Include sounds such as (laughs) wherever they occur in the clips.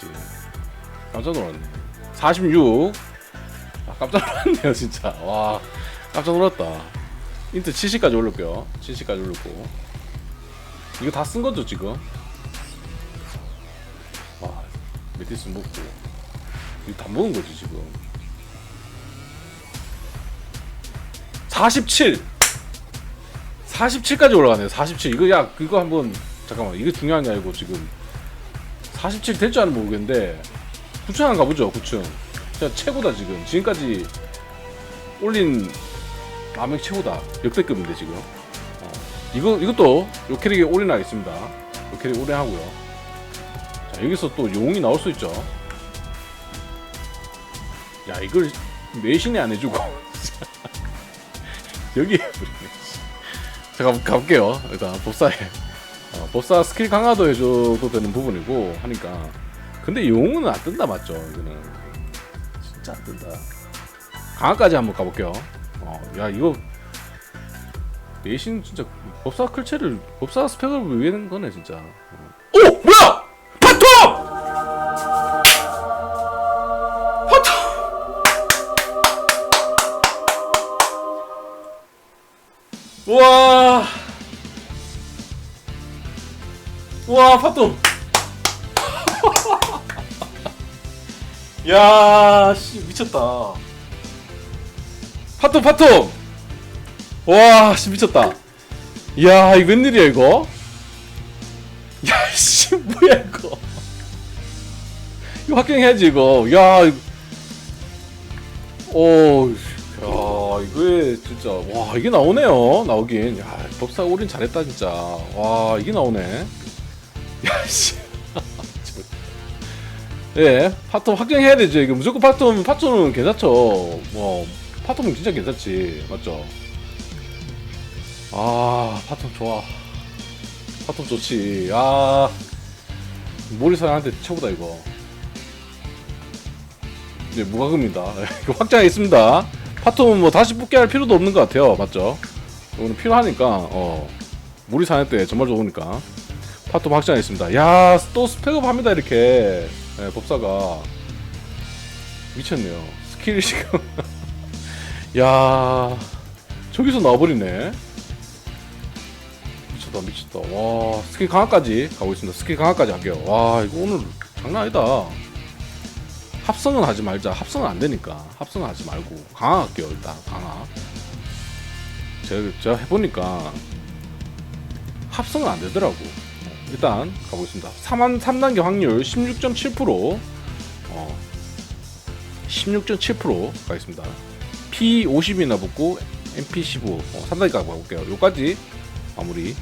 그렇지. 깜짝 놀랐네. 46. 아, 깜짝 놀랐네요, 진짜. 와, 깜짝 놀랐다. 인트 70까지 올릴게요. 70까지 올리고. 이거 다 쓴 거죠, 지금? 와, 메티스 먹고. 이거 다 먹은 거지, 지금. 47! 47까지 올라가네요, 47. 이거, 야, 그거 한번, 잠깐만. 이게 중요한 게 아니고, 지금. 47될줄 아는 모르겠는데, 9층 한번 가보죠, 9층. 진짜 최고다, 지금. 지금까지 올린 라면 최고다. 역대급인데, 지금. 어. 이거, 이것도, 요 캐릭에 올인하겠습니다. 요 캐릭 올인하고요. 자, 여기서 또 용이 나올 수 있죠. 야, 이걸 매신이 안 해주고. 여기에 뿌리네. 자, 가, 가볼게요. 일단, 법사에. 어, 법사 스킬 강화도 해줘도 되는 부분이고, 하니까. 근데 용은 안 뜬다, 맞죠? 이거는. 진짜 안 뜬다. 강화까지 한번 가볼게요. 어, 야, 이거. 매신 진짜 법사 클체를, 법사 스펙을 위한 거네, 진짜. 어. 오! 뭐야! 파토! 우와 우와 파톰 (laughs) 야 씨 미쳤다 파톰 파톰 와 씨 미쳤다 야 이거 웬일이야 이거 (laughs) 야 씨 뭐야 이거 이거 합격해야지 이거 야 이거 오, 야, 이거에 진짜 와 이게 나오네요. 나오긴. 야, 법사 올인 잘했다 진짜. 와 이게 나오네. 야 씨. 예, 파톰 확정해야 되죠. 이거 무조건 파톰 파톰은 괜찮죠. 뭐 파톰은 진짜 괜찮지, 맞죠? 아, 파톰 좋아. 파톰 좋지. 아, 모리사한테 최고다 이거. 네, 무과금입니다. (laughs) 이거 확장했습니다. 파톰은 뭐 다시 뽑게 할 필요도 없는 것 같아요. 맞죠? 이거는 필요하니까, 어, 때 정말 좋으니까. 파톰 확장했습니다. 야, 또 스펙업 합니다, 이렇게. 네, 법사가. 미쳤네요. 스킬이 지금. (laughs) 야, 저기서 나와버리네. 미쳤다, 미쳤다. 와, 스킬 강화까지 가고 있습니다. 스킬 강화까지 할게요. 와, 이거 오늘 장난 아니다. 합성은 하지 말자. 합성은 안 되니까. 합성은 하지 말고 강화 할게요 일단 강화. 제가, 제가 해보니까 합성은 안 되더라고. 어, 일단 가보겠습니다. 3한 3단계 확률 16.7% 어, 16.7% 가겠습니다. P 50이나 붙고 MP 15 어, 3단계 가볼게요. 요까지 마무리.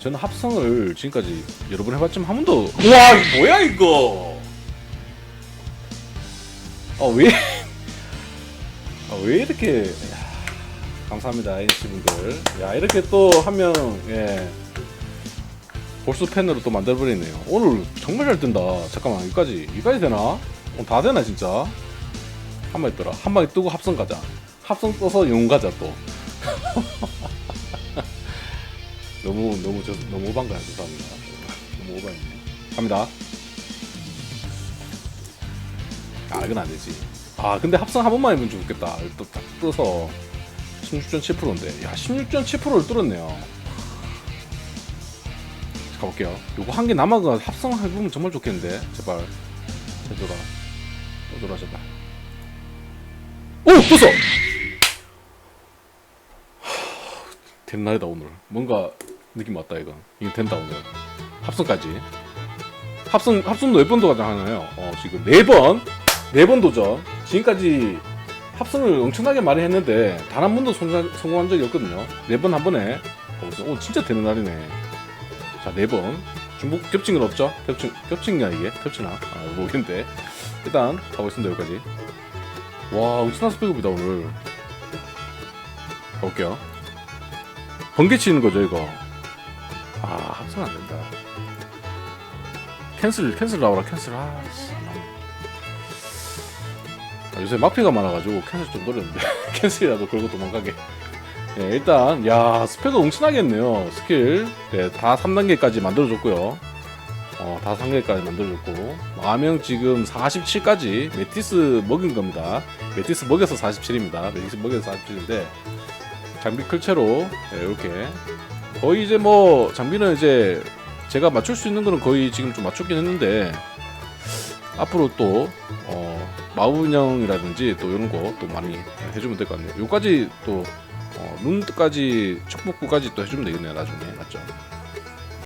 저는 합성을 지금까지 여러 번 해봤지만 한 번도 와 이거 뭐야 이거 아왜 아, 왜 이렇게 야, 감사합니다 NC 분들. 야 이렇게 또 한명 예. 볼수 팬으로 또 만들어버리네요. 오늘 정말 잘 뜬다. 잠깐만 여기까지. 여기까지 되나? 어, 다 되나 진짜? 한 마리 떠라 한 마리 뜨고 합성 가자. 합성 떠서 용 가자 또. (laughs) 너무 너무 저 너무 오반가요? 죄송합니다. 너무 오반했네. 갑니다. 아 이건 안 되지. 아 근데 합성 한 번만 해보면 좋겠다. 또딱 떠서 16.7%인데 야 16.7%를 뚫었네요. 자, 가볼게요. 요거 한 개 남아가 합성 해보면 정말 좋겠는데 제발. 제돌아 떠돌아 제발 오! 떴어! 된 날이다 오늘. 뭔가 느낌 왔다 이거 이거 된다 오늘. 합성까지. 합성 합성도 몇 번 도전하나요? 어 지금 네번네 번 도전. 지금까지 합성을 엄청나게 많이 했는데 단 한 번도 성공, 성공한 적이 없거든요. 네 번 한 번에. 어, 오 진짜 되는 날이네. 자 네 번. 중복 겹친 건 없죠? 겹친 겹친가 이게? 겹치나? 아 모르겠는데. 일단 가보겠습니다 여기까지. 와 엄청난 스펙업이다 오늘. 가볼게요. 번개 치는 거죠 이거? 아 합성 안 된다. 캔슬 캔슬 나오라 캔슬. 아 씨 아, 요새 마피가 많아가지고 캔슬 좀 노렸는데. (laughs) 캔슬이라도 걸고 도망가게. 예, 일단 야 스펙은 엄청나겠네요 스킬. 네, 다 3단계까지 만들어줬고요. 어, 다섯 한 개까지 만들어줬고. 마명 지금 47까지 메티스 먹인 겁니다. 메티스 먹여서 47입니다. 메티스 먹여서 47인데 장비 클체로 이렇게. 거의 이제 뭐 장비는 이제 제가 맞출 수 있는 거는 거의 지금 좀 맞췄긴 했는데 앞으로 또 어, 마우인형이라든지 또 이런 거 또 많이 해주면 될 것 같네요. 요까지 또 어, 룬까지 축복부까지 또 해주면 되겠네요 나중에 맞죠?